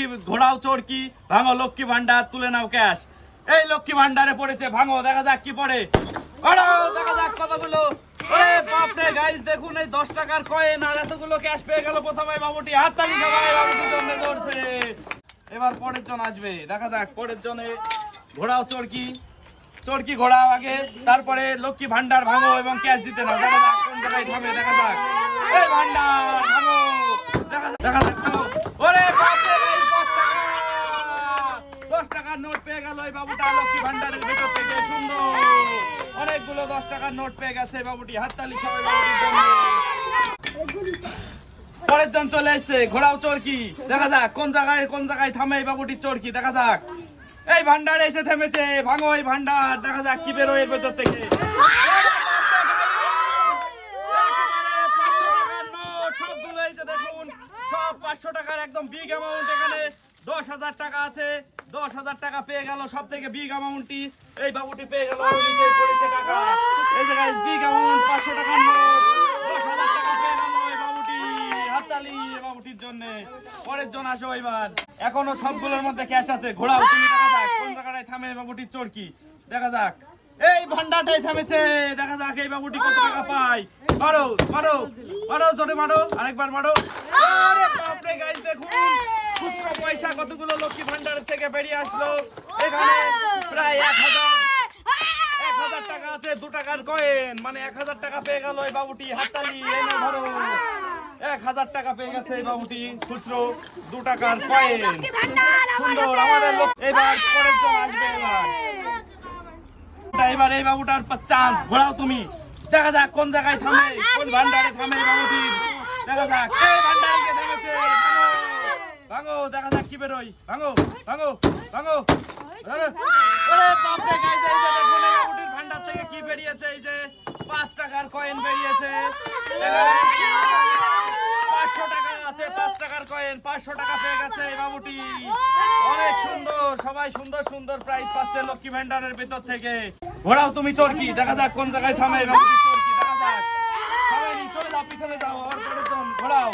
লক্ষ্মী ঘোড়াও চোরকি ভাঙো লক্ষ্মী ভান্ডার তুলে নাও ক্যাশ। এই লক্ষ্মী ভান্ডারে পড়েছে, ভাঙো, দেখা যাক কি পড়ে। টাকার পরের জন আসবে, দেখা যাক পরের জনে। ঘোড়াও চোরকি চোরকি ঘোড়াও আগে? তারপরে লক্ষ্মী ভান্ডার ভাঙো এবং ক্যাশ দিতে নাও। দেখা যাক দেখা যাক। দেখা যাক গাইস, দশ টাকা দশ টাকার নোট পেয়ে অনেকগুলো দশ টাকার নোট পেয়ে গেছে বাবুটি হাততালি পরের জন চলে আসছে ঘোড়াও চরকি দেখা যাক কোন জায়গায় কোন জায়গায় থামে এই চরকি দেখা যাক। এই ভান্ডার এসে থেমেছে ভাঙো এই ভান্ডার দেখা যাক কি বেরোয় ভেতর থেকে। একেবারে 500 টাকার নোট, সবগুলো এই যে দেখুন, সব 500 টাকার একদম big amount এখানে। 10,000 টাকা আছে, 10,000 টাকা পেয়ে গেল সব থেকে বিগ অ্যামাউন্টটি এই বাবুটি পেয়ে গেল টাকা। বিগ অ্যামাউন্ট 500 টাকার নোট 10,000 টাকা পেয়ে গেল বাবুটির জন্য। আসো এবার। এখনও সবগুলোর মধ্যে ক্যাশ আছে। ঘোড়াও তুমি দেখা থামে বাবুটির চরকি দেখা যাক। এই ভান্ডারটাই থেমেছে। দেখা যাক এই বাবুটি কত টাকা পায়। মারো মারো মারো জোরে মারো। আরেকবার মারো। গাইস দেখুন। পয়সা কতগুলো লক্ষ্মী থেকে বেরিয়ে আসলো? এখানে প্রায় এক হাজার টাকা আছে, দু টাকার কয়েন মানে এক হাজার টাকা পেয়ে গেল এই বাবুটি, হাততালি এনে ধরো। এক হাজার টাকা পেয়ে গেছে এই বাবুটি, খুচরো, দু টাকার কয়েন সুন্দর, আমাদের লোক এবার পরের আসবে, এবার। এবার এই বাবুটার চান্স ঘোরাও তুমি। দেখা যাক কোন জায়গায় থামে, কোন ভান্ডারে থামে বাবুটি। দেখা যাক এই ভান্ডারে থেমেছে ভাঙো, দেখা যাক কি বেরোয়। ভাঙো ভাঙো ভাঙো। আরে বাপরে গাইস এই যে দেখুন এই বাবুটির ভান্ডার থেকে কি বেরিয়েছে? এই যে পাঁচ টাকার কয়েন বেরিয়েছে। পাঁচশো টাকা আছে পাঁচ টাকার কয়েন পাঁচশো টাকা পেয়ে গেছে এই বাবুটি। অনেক সুন্দর সবাই সুন্দর সুন্দর প্রাইজ পাচ্ছে লক্ষ্মী ভান্ডারের ভেতর থেকে। ঘোরাও তুমি চরকি দেখা যাক কোন জায়গায় থামে বাবুটি চরকি দেখা যাক থামেনি চলে যাও পিছনে যাও আর পরের জন ঘোরাও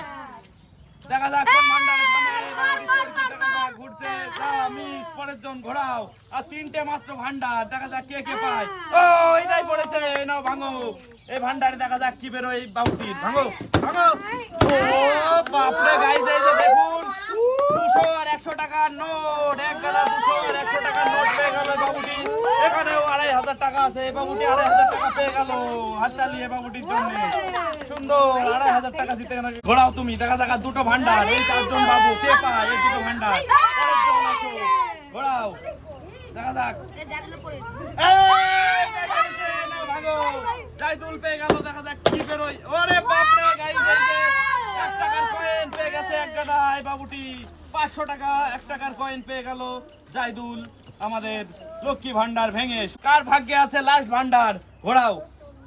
দেখা যাক কোন ভান্ডারে থামে এই বাবুটি চরকি দেখা যাক ঘুরছে যা মিস ঘোরাও। আর তিনটে মাত্র ভান্ডার দেখা যাক কে কে পায়। ও এটাই পড়েছে নাও ভাঙো। এই ভান্ডারে দেখা যাক কি বেরোয় এই বাবুটির ভাঙো ভাঙো। ও বাপরে গাইজ এই যে দেখুন দুশো আর একশো টাকার নোট এক গাদা দুশো আর একশো টাকার নোট পেয়ে গেল বাবুটি। এখানেও আড়াই হাজার টাকা আছে এই বাবুটি আড়াই হাজার টাকা পেয়ে গেল হাততালি এই বাবুটির জন্য। সুন্দর আড়াই হাজার টাকা জিতে গেল। ঘোরাও তুমি দেখা দেখা দুটো ভান্ডার এই চারজন বাবু কে পায় এই দুটো ভান্ডার। ঘোরাও। দেখা যাক। এই, বেরিয়েছে, নাও ভাগো। জাইদুল পেয়ে গেল দেখা যাক কি বেরোয়। ওরে বাপরে গাইস এক টাকার কয়েন পেয়ে গেছে এক গাদা। বাবুটি পাঁচশো টাকা এক টাকার কয়েন পেয়ে গেল জাইদুল আমাদের লক্ষ্মী ভান্ডার ভেঙে। কার ভাগ্যে আছে লাস্ট ভান্ডার ঘোরাও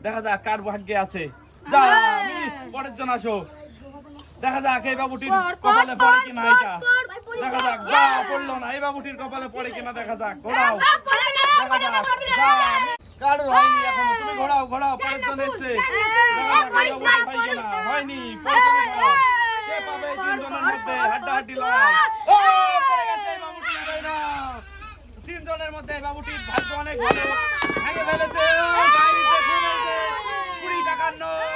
দেখা যাক কার ভাগ্যে আছে। যা পরের জন আসো। দেখা যাক এই বাবুটির কপালে পড়ে কিনা এটা দেখা যাক যা পড়ল না এই বাবুটির কপালে পড়ে কিনা দেখা যাক ঘোরাও। দেখা যাক কারোর হয়নি এখনও তুমি ঘোরাও ঘোরাও পরের জন এসছে। হয়নি কে পাবে তিনজনের মধ্যে? হাড্ডাহাড্ডি লড়াই ও পড়ে গেছে বাবুটি নাও। তিনজনের মধ্যে বাবুটির ভাগ্য অনেক ভালো। ভেঙে ফেলেছে। কুড়ি টাকার নোট।